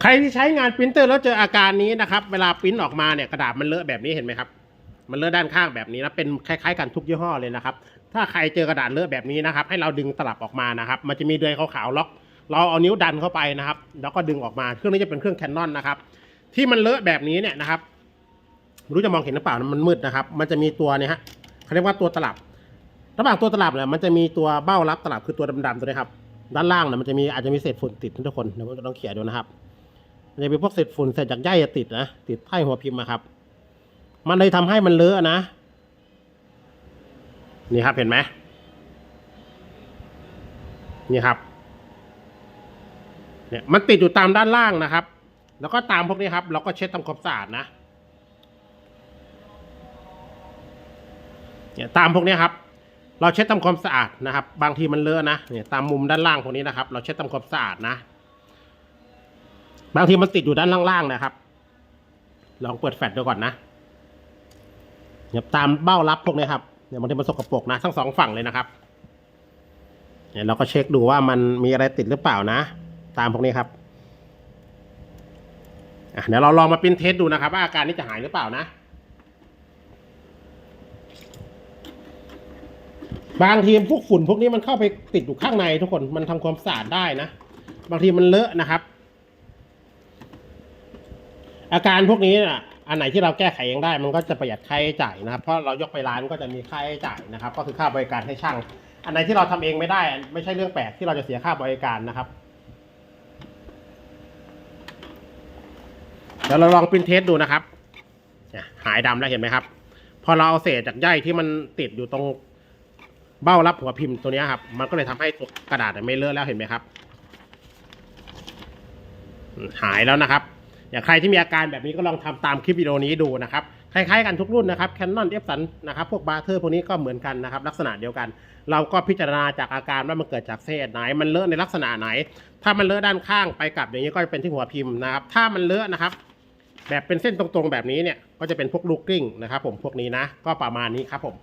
ใครที่ใช้งานปรินเตอร์แล้วเจออาการนี้นะครับ เวลาปริ้นออกมาเนี่ยกระดาษมันเลอะแบบนี้เห็นไหมครับ มันเลอะด้านข้างแบบนี้นะเป็นคล้าย ๆ กันทุกยี่ห้อเลยนะครับ ถ้าใครเจอกระดาษเลอะแบบนี้นะครับ ให้เราดึงตลับออกมานะครับ มันจะมีเดือยขาวๆล็อก เราเอานิ้วดันเข้าไปนะครับ แล้วก็ดึงออกมา เครื่องนี้จะเป็นเครื่องแคนนอนนะครับ ที่มันเลอะแบบนี้เนี่ยนะครับไม่รู้จะมองเห็นหรือเปล่านะมันมืดนะครับ มันจะมีตัวเนี่ยฮะเขาเรียกว่าตัวตลับ ระหว่างตัวตลับเนี่ยมันจะมีตัวเบ้ารับตลับคือตัวดำๆตัวนี้ครับ ด้านล่างเนี่ยมันจะมีอาจจะมีเศษฝุ่นติดทุกคนเดี๋ยวผมจะลองเขียดูนะครับ มันจะมีพวกเศษฝุ่นเศษจากใยอะติดนะติดใต้หัวพิมพ์อะครับ มันเลยทำให้มันเลอะนะ นี่ครับเห็นไหมนี่ครับ เนี่ยมันติดอยู่ตามด้านล่างนะครับ แล้วก็ตามพวกนี้ครับ เราก็เช็ดทำความสะอาดนะเนี่ยตามพวกนี้ครับ เราเช็ดทำความสะอาดนะครับ บางทีมันเลอะนะเนี่ยตามมุมด้านล่างพวกนี้นะครับ เราเช็ดทำความสะอาดนะ บางทีมันติดอยู่ด้านล่างๆนะครับ ลองเปิดแฟลชดูก่อนนะเนี่ยตามเบ้ารับพวกนี้ครับเนี่ยบางทีมันสกปรกนะทั้งสองฝั่งเลยนะครับเนี่ยเราก็เช็คดูว่ามันมีอะไรติดหรือเปล่านะ ตามพวกนี้ครับอะเดี๋ยวเราลองมาปิ้นเทสดูนะครับว่าอาการนี้จะหายหรือเปล่านะบางทีพวกฝุ่นพวกนี้มันเข้าไปติดอยู่ข้างในทุกคนมันทำความสะอาดได้นะ บางทีมันเลอะนะครับ อาการพวกนี้น่ะอันไหนที่เราแก้ไขเองได้ มันก็จะประหยัดค่าใช้จ่ายนะครับเพราะเรายกไปร้านก็จะมีค่าใช้จ่ายนะครับ ก็คือค่าบริการให้ช่าง อันไหนที่เราทำเองไม่ได้ ไม่ใช่เรื่องแปลกที่เราจะเสียค่าบริการนะครับเดี๋ยวเราลองปริ้นเทสดูนะครับหายดำแล้วเห็นไหมครับ พอเราเอาเศษจากใยที่มันติดอยู่ตรงเบ้ารับหัวพิมพ์ตัวนี้ครับ มันก็เลยทำให้กระดาษไม่เลอะแล้วเห็นไหมครับ หายแล้วนะครับ อย่างใครที่มีอาการแบบนี้ก็ลองทำตามคลิปวิดีโอนี้ดูนะครับ คล้ายๆกันทุกรุ่นนะครับ Canon Epson นะครับ พวกบาร์เทอร์พวกนี้ก็เหมือนกันนะครับ ลักษณะเดียวกัน เราก็พิจารณาจากอาการว่ามันเกิดจากเศษไหน มันเลอะในลักษณะไหน ถ้ามันเลอะด้านข้างไปกลับอย่างนี้ก็จะเป็นที่หัวพิมพ์นะครับ ถ้ามันเลอะนะครับ แบบเป็นเส้นตรงๆแบบนี้เนี่ย ก็จะเป็นพวกลูกกลิ้งนะครับ ผมพวกนี้นะ ก็ประมาณนี้ครับผม